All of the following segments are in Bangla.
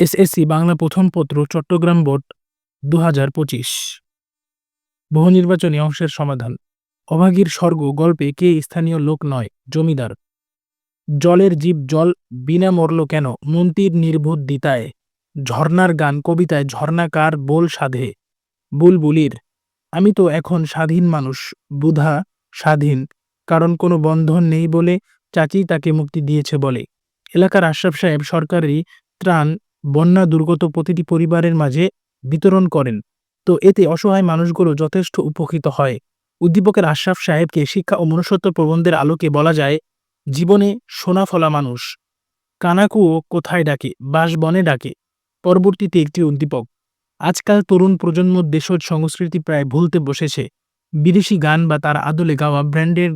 এসএসসি বাংলা প্রথম পত্র, চট্টগ্রাম বোর্ড দু হাজার পঁচিশ। বহু নির্বাচনী অংশের সমাধান। অভাগীর স্বর্গ গল্পে কে স্থানীয় লোক নয়, জমিদার। জলের জীব জল বিনা মরল কেন? মন্ত্রীর নির্ভুত দিতায়। ঝর্নার গান কবিতায় ঝর্ণাকার বোল সাধে। বুলবুলির, আমি তো এখন স্বাধীন মানুষ, বুধা স্বাধীন, কারণ কোনো বন্ধন নেই বলে চাচি তাকে মুক্তি দিয়েছে বলে। এলাকার আশরাফ সাহেব সরকারি ত্রাণ বন্যা দুর্গত প্রতিটি পরিবারের মাঝে বিতরণ করেন। তো এতে অসহায় মানুষগুলো যথেষ্ট উপকৃত হয়। উদ্দীপকের আশরাফ সাহেবকে শিক্ষা ও মনুষ্যত্ব প্রবন্ধের আলোকে বলা যায়, জীবনে সোনাফলা মানুষ। কানাকুও কোথায় ডাকে? বাসবনে ডাকে? পরবর্তীতে একটি উদ্দীপক, আজকাল তরুণ প্রজন্ম দেশজ সংস্কৃতি প্রায় ভুলতে বসেছে। বিদেশি গান বা তার আদলে গাওয়া ব্র্যান্ডের,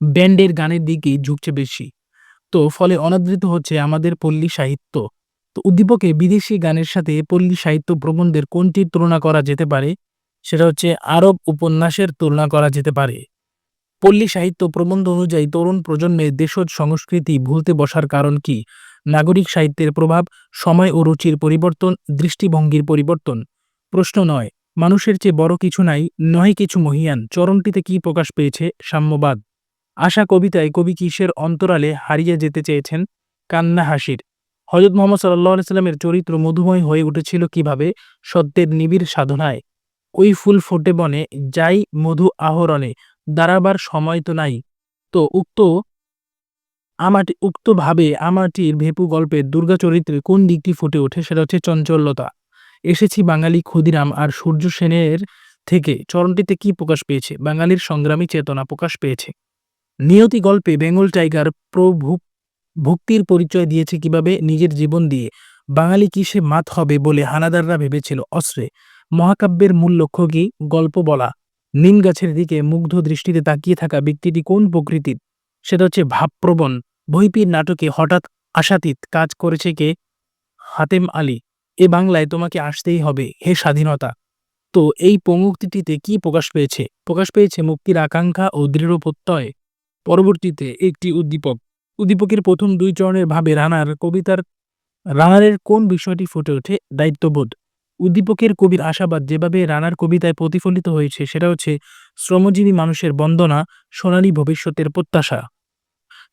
ব্যান্ডের গানের দিকেই ঝুঁকছে বেশি। তো ফলে অনাদৃত হচ্ছে আমাদের পল্লী সাহিত্য। তো উদ্দীপকে বিদেশি গানের সাথে পল্লী সাহিত্য প্রবন্ধের কোনটির তুলনা করা যেতে পারে? সেটা হচ্ছে আরব উপন্যাসের তুলনা করা যেতে পারে। পল্লী সাহিত্য প্রবন্ধ অনুযায়ী তরুণ প্রজন্মের দেশজ সংস্কৃতি ভুলতে বসার কারণ কি? নাগরিক সাহিত্যের প্রভাব, সময় ও রুচির পরিবর্তন, দৃষ্টিভঙ্গির পরিবর্তন? প্রশ্ন নয়। মানুষের চেয়ে বড় কিছু নাই নয় কিছু মহিয়ান। চরণটিতে কি প্রকাশ পেয়েছে? সাম্যবাদ। আশা কবিতায় কবি কিসের অন্তরালে হারিয়ে যেতে চেয়েছেন? কান্না হাসির। হজরত মোহাম্মদ সাল্লাহ সাল্লামের চরিত্র মধুময় হয়ে উঠেছিল কীভাবে? সত্যের নিবিড় সাধনায়। ওই ফুল ফোটে বনে যাই মধু আহরণে, দাঁড়াবার সময় তো নাই। তো উক্ত আমাটি উক্তভাবে আমাটির ভেপু গল্পের দুর্গা চরিত্রে কোন দিকটি ফুটে ওঠে সেটা হচ্ছে চঞ্চলতা। এসেছি বাঙালি ক্ষুদিরাম আর সূর্য সেনের থেকে। চরণটিতে কি প্রকাশ পেয়েছে? বাঙালির সংগ্রামী চেতনা প্রকাশ পেয়েছে। নিয়তি গল্পে বেঙ্গল টাইগার প্রভু ভক্তির পরিচয় দিয়েছে কীভাবে? নিজের জীবন দিয়ে। বাঙালি কিসে মাত হবে বলে হানাদাররা ভেবেছিল? অস্ত্রে। মহাকাব্যের মূল লক্ষ্য কি? গল্প বলা। নিম গাছের দিকে মুগ্ধ দৃষ্টিতে তাকিয়ে থাকা ব্যক্তিটি কোন প্রকৃতির? সেটা হচ্ছে ভাবপ্রবণ। বইপির নাটকে হঠাৎ আশাতীত কাজ করেছে কে? হাতেম আলী। এ বাংলায় তোমাকে আসতেই হবে, হে স্বাধীনতা। তো এই পঙ্গুক্তিটিতে কি প্রকাশ পেয়েছে? প্রকাশ পেয়েছে মুক্তির আকাঙ্ক্ষা ও দৃঢ় প্রত্যয় পরবর্তীতে একটি উদ্দীপক। উদ্দীপকের প্রথম দুই চরণের ভাবে রানার কবিতার, রানারের কোন বিষয়টি ফুটে ওঠে দায়িত্ববোধ? উদ্দীপকের কবির আশাবাদ যেভাবে রানার কবিতায় প্রতিফলিত হয়েছে, সেটা হচ্ছে শ্রমজীবী মানুষের বন্দনা, সোনালী ভবিষ্যতের প্রত্যাশা।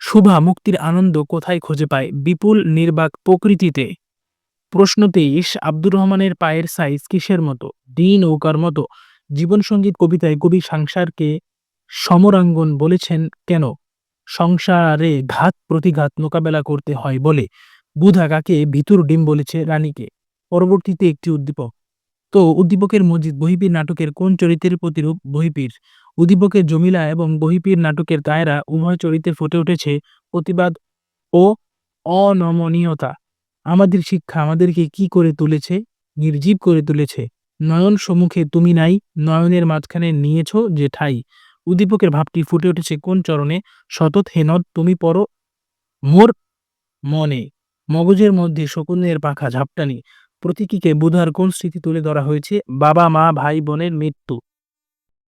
শুভা, মুক্তির আনন্দ কোথায় খুঁজে পায়? বিপুল নির্বাক প্রকৃতিতে। প্রশ্ন তেইশ, আব্দুর রহমানের পায়ের সাইজ কিসের মতো? দিন নৌকার মতো। জীবনসঙ্গীত কবিতায় কবি সংসারকে সমরাঙ্গন বলেছেন কেন? সংসারে ঘাত প্রতিঘাত মোকাবেলা করতে হয় বলে বুধা কাকে ভিতুর ডিম বলেছে রানীকে। পরবর্তীতে একটি উদ্দীপক, তো উদ্দীপকের মসজিদ বহিপীর নাটকের কোন চরিত্রের প্রতিরূপ বহিপীর? উদ্দীপকের জমিলা এবং বহিপীর নাটকের কায়রা উভয় চরিত্রে ফুটে উঠেছে প্রতিবাদ ও অনমনীয়তা। আমাদের শিক্ষা আমাদেরকে কি করে তুলেছে? নির্জীব করে তুলেছে। নয়ন সম্মুখে তুমি নাই, নয়নের মাঝখানে নিয়েছ যে ঠাই। উদ্দীপকের ভাবটি ফুটে উঠেছে কোন চরণে? সতত হেনদ তুমি পর মোর মনে, মগজের মধ্যে শকুনের পাখা ঝাপটানি প্রতীকীকে বুধার কোন স্মৃতি তুলে ধরা হয়েছে? বাবা, মা, ভাই, বোনের মৃত্যু।